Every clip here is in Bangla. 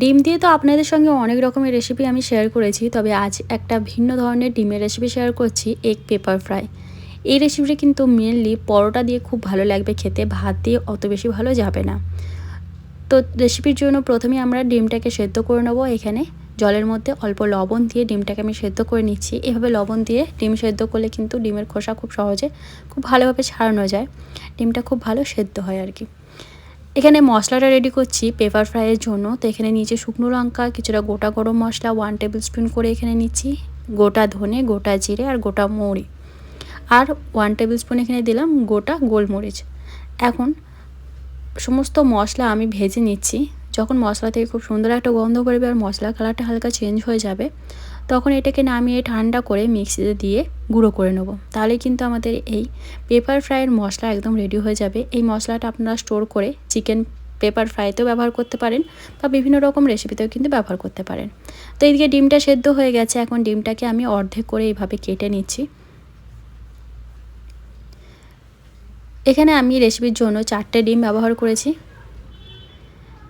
ডিম দিয়ে তো আপনাদের সঙ্গে অনেক রকমের রেসিপি আমি শেয়ার করেছি, তবে আজ একটা ভিন্ন ধরনের ডিমের রেসিপি শেয়ার করছি এগ পেপার ফ্রাই এই রেসিপিটা কিন্তু মেনলি পরোটা দিয়ে খুব ভালো লাগবে খেতে, ভাত দিয়ে অত বেশি ভালো যাবে না। তো রেসিপির জন্য প্রথমে আমরা ডিমটাকে সেদ্ধ করে নেব এখানে। জলের মধ্যে অল্প লবণ দিয়ে ডিমটাকে আমি সেদ্ধ করে নিচ্ছি। এভাবে লবণ দিয়ে ডিম সেদ্ধ করলে কিন্তু ডিমের খোসা খুব সহজে খুব ভালোভাবে ছাড়ানো যায়। ডিমটা খুব ভালো সেদ্ধ হয় আর কি। এখানে মশলাটা রেডি করছি পেপার ফ্রাইয়ের জন্য। তো এখানে নিচে শুকনো লঙ্কা, কিছুটা গোটা গরম মশলা ওয়ান টেবিল স্পুন করে এখানে নিচ্ছি। গোটা ধনে, গোটা জিরে আর গোটা মৌরি। আর ওয়ান টেবিল স্পুন এখানে দিলাম গোটা গোলমরিচ। এখন সমস্ত মশলা আমি ভেজে নিচ্ছি। যখন মশলা থেকে খুব সুন্দর একটা গন্ধ করবে আর মশলা কালারটা হালকা চেঞ্জ হয়ে যাবে তখন এটাকে নামিয়ে ঠান্ডা করে মিক্সিতে দিয়ে গুঁড়ো করে নেব। তাহলে কিন্তু আমাদের এই পেপার ফ্রাইয়ের মশলা একদম রেডি হয়ে যাবে। এই মশলাটা আপনারা স্টোর করে চিকেন পেপার ফ্রাইতেও ব্যবহার করতে পারেন বা বিভিন্ন রকম রেসিপিতেও কিন্তু ব্যবহার করতে পারেন। তো এইদিকে ডিমটা সেদ্ধ হয়ে গেছে। এখন ডিমটাকে আমি অর্ধেক করে এইভাবে কেটে নিচ্ছি। এখানে আমি রেসিপির জন্য চারটে ডিম ব্যবহার করেছি।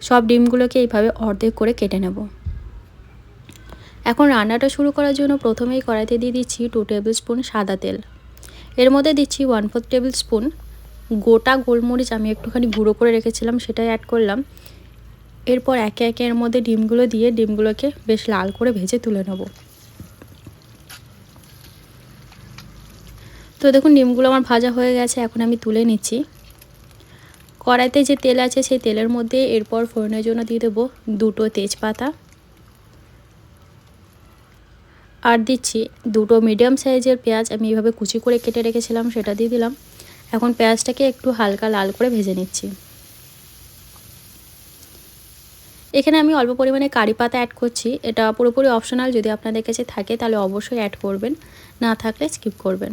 সব ডিমগুলোকে এইভাবে অর্ধেক করে কেটে নেব। এখন রান্নাটা শুরু করার জন্য প্রথমেই কড়াইতে দিয়ে দিচ্ছি টু টেবিল স্পুন সাদা তেল। এর মধ্যে দিচ্ছি ওয়ান ফোর টেবিল স্পুন গোটা গোলমরিচ, আমি একটুখানি গুঁড়ো করে রেখেছিলাম, সেটাই অ্যাড করলাম। এরপর একে একে এর মধ্যে ডিমগুলো দিয়ে ডিমগুলোকে বেশ লাল করে ভেজে তুলে নেব। তো দেখুন, ডিমগুলো আমার ভাজা হয়ে গেছে, এখন আমি তুলে নিচ্ছি। কড়াইতে যে তেল আছে, সেই তেলের মধ্যে এরপর ফোড়নের জন্য দিয়ে দেবো দুটো তেজপাতা। আর দিচ্ছি দুটো মিডিয়াম সাইজের পেঁয়াজ আমি এইভাবে কুচি করে কেটে রেখেছিলাম, সেটা দিয়ে দিলাম। এখন পেঁয়াজটাকে একটু হালকা লাল করে ভেজে নিচ্ছি। এখানে আমি অল্প পরিমাণে কারি পাতা অ্যাড করছি। এটা পুরোপুরি অপশনাল যদি আপনাদের কাছে থাকে, তাহলে অবশ্যই অ্যাড করবেন। না থাকলে স্কিপ করবেন।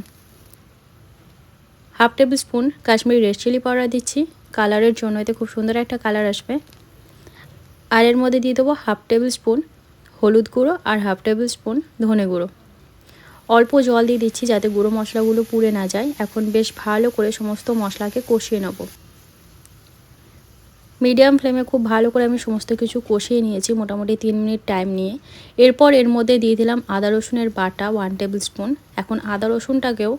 Half tablespoon Kashmiri red chilli powder দিচ্ছি। কালারের জন্য এতে খুব সুন্দর একটা কালার আসবে। আর এর মধ্যে দিয়ে দেবো হাফ টেবিল স্পুন হলুদ গুঁড়ো আর হাফ টেবিল স্পুন ধনে গুঁড়ো। অল্প জল দিয়ে দিচ্ছি যাতে গুঁড়ো মশলাগুলো পুড়ে না যায়। এখন বেশ ভালো করে সমস্ত মশলাকে কষিয়ে নেব। মিডিয়াম ফ্লেমে খুব ভালো করে আমি সমস্ত কিছু কষিয়ে নিয়েছি মোটামুটি তিন মিনিট টাইম নিয়ে। এরপর এর মধ্যে দিয়ে দিলাম আদা রসুনের বাটা ওয়ান টেবিল স্পুন। এখন আদা রসুনটাকেও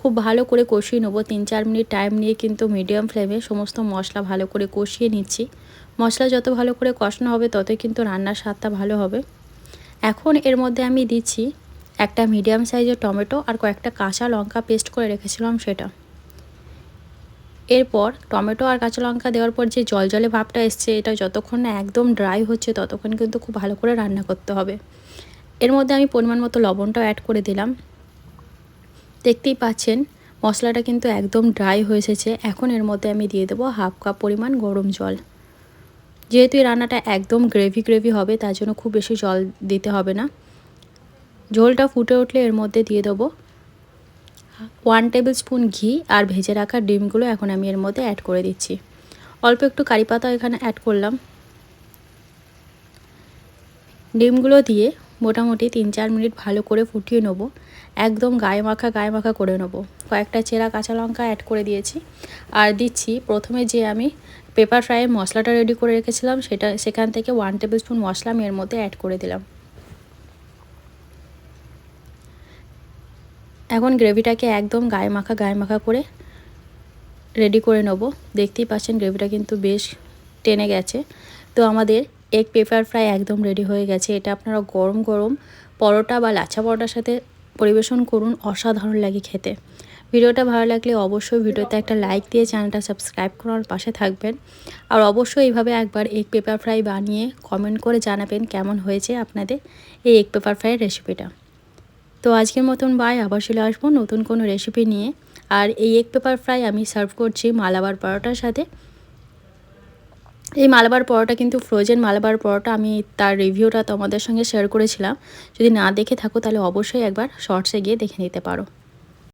খুব ভালো করে কষিয়ে নেব। তিন চার মিনিট টাইম নিয়ে কিন্তু মিডিয়াম ফ্লেমে সমস্ত মশলা ভালো করে কষিয়ে নিচ্ছি। মশলা যত ভালো করে কষানো হবে ততই কিন্তু রান্নার স্বাদটা ভালো হবে। এখন এর মধ্যে আমি দিচ্ছি একটা মিডিয়াম সাইজের টমেটো আর কয়েকটা কাঁচা লঙ্কা পেস্ট করে রেখেছিলাম সেটা। এরপর টমেটো আর কাঁচা লঙ্কা দেওয়ার পর যে জল জলে ভাবটা এসছে, এটা যতক্ষণ না একদম ড্রাই হচ্ছে ততক্ষণ কিন্তু খুব ভালো করে রান্না করতে হবে। এর মধ্যে আমি পরিমাণ মতো লবণটাও অ্যাড করে দিলাম। দেখতেই পাচ্ছেন, মশলাটা কিন্তু একদম ড্রাই হয়ে এসেছে। এখন এর মধ্যে আমি দিয়ে দেবো হাফ কাপ পরিমাণ গরম জল। যেহেতু এই রান্নাটা একদম গ্রেভি গ্রেভি হবে, তার জন্য খুব বেশি জল দিতে হবে না। ঝোলটা ফুটে উঠলে এর মধ্যে দিয়ে দেবো ওয়ান টেবিল স্পুন ঘি আর ভেজে রাখা ডিমগুলো এখন আমি এর মধ্যে অ্যাড করে দিচ্ছি। অল্প একটু কারি পাতা এখানে অ্যাড করলাম। ডিমগুলো দিয়ে মোটামুটি তিন চার মিনিট ভালো করে ফুটিয়ে নেব। একদম গায়ে মাখা গায়ে মাখা করে নেব। কয়েকটা চেরা কাঁচা লঙ্কা অ্যাড করে দিয়েছি। আর দিচ্ছি, প্রথমে যে আমি পেপার ফ্রাইয়ের মশলাটা রেডি করে রেখেছিলাম, সেটা সেখান থেকে ওয়ান টেবিল স্পুন মশলা আমি এর মধ্যে অ্যাড করে দিলাম। এখন গ্রেভিটাকে একদম গায়ে মাখা গায়ে মাখা করে রেডি করে নেব। দেখতেই পাচ্ছেন গ্রেভিটা কিন্তু বেশ টেনে গেছে। তো আমাদের এগ পেপার ফ্রাই একদম রেডি হয়ে গেছে। এটা আপনারা গরম গরম পরোটা বা লাচা পরোটার সাথে পরিবেশন করুন, অসাধারণ লাগে খেতে। ভিডিওটা ভালো লাগলে অবশ্যই ভিডিওতে একটা লাইক দিয়ে চ্যানেলটা সাবস্ক্রাইব করার পাশে থাকবেন। আর অবশ্যই এইভাবে একবার এগ পেপার ফ্রাই বানিয়ে কমেন্ট করে জানাবেন কেমন হয়েছে আপনাদের এই এগ পেপার ফ্রাইয়ের রেসিপিটা তো আজকের মতন বাই আবার চলে আসব নতুন কোনো রেসিপি নিয়ে। আর এই এগ পেপার ফ্রাই আমি সার্ভ করছি মালাবার পরোটার সাথে। এই মালাবার পরোটা কিন্তু ফ্রোজেন মালাবার পরোটা আমি তার রিভিউটা তোমাদের সঙ্গে শেয়ার করেছিলাম। যদি না দেখে থাকো তাহলে অবশ্যই একবার শর্টসে গিয়ে দেখে নিতে পারো।